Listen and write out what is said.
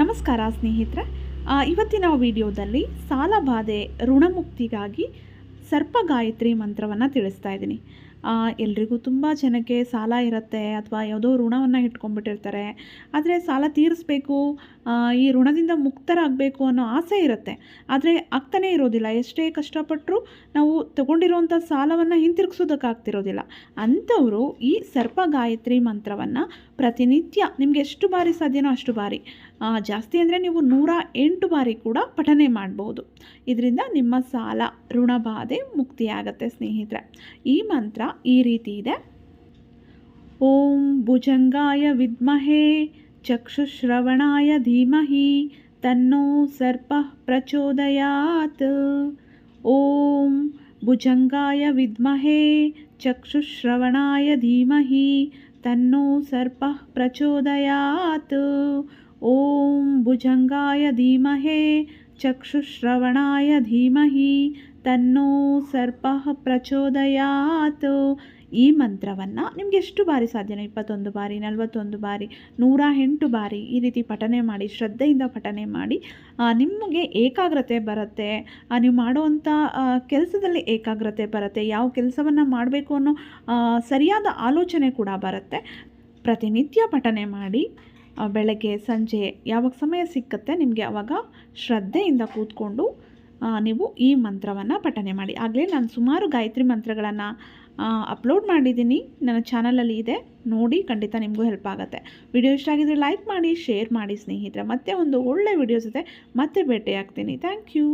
ನಮಸ್ಕಾರ ಸ್ನೇಹಿತರೆ. ಇವತ್ತಿನ ವಿಡಿಯೋದಲ್ಲಿ ಸಾಲಬಾಧೆ ಋಣಮುಕ್ತಿಗಾಗಿ ಸರ್ಪ ಮಂತ್ರವನ್ನು ತಿಳಿಸ್ತಾ ಇದ್ದೀನಿ. ಎಲ್ರಿಗೂ ತುಂಬ ಜನಕ್ಕೆ ಸಾಲ ಇರುತ್ತೆ ಅಥವಾ ಯಾವುದೋ ಋಣವನ್ನು ಇಟ್ಕೊಂಡ್ಬಿಟ್ಟಿರ್ತಾರೆ. ಆದರೆ ಸಾಲ ತೀರಿಸ್ಬೇಕು ಈ ಋಣದಿಂದ ಮುಕ್ತರಾಗಬೇಕು ಅನ್ನೋ ಆಸೆ ಇರುತ್ತೆ. ಆದರೆ ಆಗ್ತಾನೇ ಇರೋದಿಲ್ಲ. ಎಷ್ಟೇ ಕಷ್ಟಪಟ್ಟರೂ ನಾವು ತಗೊಂಡಿರುವಂಥ ಸಾಲವನ್ನು ಹಿಂತಿರುಗಿಸೋದಕ್ಕಾಗ್ತಿರೋದಿಲ್ಲ. ಅಂಥವರು ಈ ಸರ್ಪ ಗಾಯತ್ರಿ ಮಂತ್ರವನ್ನು ಪ್ರತಿನಿತ್ಯ ನಿಮಗೆ ಎಷ್ಟು ಬಾರಿ ಸಾಧ್ಯನೋ ಅಷ್ಟು ಬಾರಿ ಜಾಸ್ತಿ ಅಂದರೆ ನೀವು ನೂರ ಎಂಟು ಬಾರಿ ಕೂಡ ಪಠನೆ ಮಾಡ್ಬೋದು. ಇದರಿಂದ ನಿಮ್ಮ ಸಾಲ, ಋಣಬಾಧೆ ಮುಕ್ತಿಯಾಗತ್ತೆ ಸ್ನೇಹಿತರೆ. ಈ ಮಂತ್ರ ಈ ರೀತಿ ಇದೆ ಓಂ ಭುಜಂಗಾಯ ವಿದ್ಮಹೇ ಚಕ್ಷುಶ್ರವಣಾಯ ಧೀಮಹಿ ತನ್ನೋ ಸರ್ಪ ಪ್ರಚೋದಯಾತ್ ಓಂ ಭುಜಂಗಾಯ ವಿದ್ಮಹೇ ಚಕ್ಷುಶ್ರವಣಾಯ ಧೀಮಹಿ ತನ್ನೋ ಸರ್ಪ ಪ್ರಚೋದಯಾತ್ ಓಂ ಭುಜಂಗಾಯ ಧೀಮಹೇ ಚಕ್ಷುಶ್ರವಣಾಯ ಧೀಮಹಿ ತನ್ನೋ ಸರ್ಪ ಪ್ರಚೋದಯಾತ್. ಈ ಮಂತ್ರವನ್ನು ನಿಮಗೆ ಎಷ್ಟು ಬಾರಿ ಸಾಧ್ಯನೋ ಇಪ್ಪತ್ತೊಂದು ಬಾರಿ, ನಲವತ್ತೊಂದು ಬಾರಿ, ನೂರ ಎಂಟು ಬಾರಿ ಈ ರೀತಿ ಪಠನೆ ಮಾಡಿ, ಶ್ರದ್ಧೆಯಿಂದ ಪಠನೆ ಮಾಡಿ ನಿಮಗೆ ಏಕಾಗ್ರತೆ ಬರುತ್ತೆ. ನೀವು ಮಾಡುವಂಥ ಕೆಲಸದಲ್ಲಿ ಏಕಾಗ್ರತೆ ಬರುತ್ತೆ. ಯಾವ ಕೆಲಸವನ್ನು ಮಾಡಬೇಕು ಅನ್ನೋ ಸರಿಯಾದ ಆಲೋಚನೆ ಕೂಡ ಬರುತ್ತೆ. ಪ್ರತಿನಿತ್ಯ ಪಠನೆ ಮಾಡಿ ಬೆಳಗ್ಗೆ, ಸಂಜೆ ಯಾವಾಗ ಸಮಯ ಸಿಕ್ಕತ್ತೆ ನಿಮಗೆ ಆವಾಗ ಶ್ರದ್ಧೆಯಿಂದ ಕೂತ್ಕೊಂಡು ನೀವು ಈ ಮಂತ್ರವನ್ನು ಪಠನೆ ಮಾಡಿ. ಆಗಲೇ ನಾನು ಸುಮಾರು ಗಾಯತ್ರಿ ಮಂತ್ರಗಳನ್ನು ಅಪ್ಲೋಡ್ ಮಾಡಿದ್ದೀನಿ. ನನ್ನ ಚಾನಲಲ್ಲಿ ಇದೆ. ನೋಡಿ ಖಂಡಿತ ನಿಮಗೂ ಹೆಲ್ಪ್ ಆಗುತ್ತೆ. ವಿಡಿಯೋ ಇಷ್ಟ ಆಗಿದ್ರೆ ಲೈಕ್ ಮಾಡಿ ಶೇರ್ ಮಾಡಿ ಸ್ನೇಹಿತರೆ. ಮತ್ತೆ ಒಂದು ಒಳ್ಳೆ ವಿಡಿಯೋ ಜೊತೆ ಮತ್ತೆ ಭೇಟಿಯಾಗ್ತೀನಿ. Thank you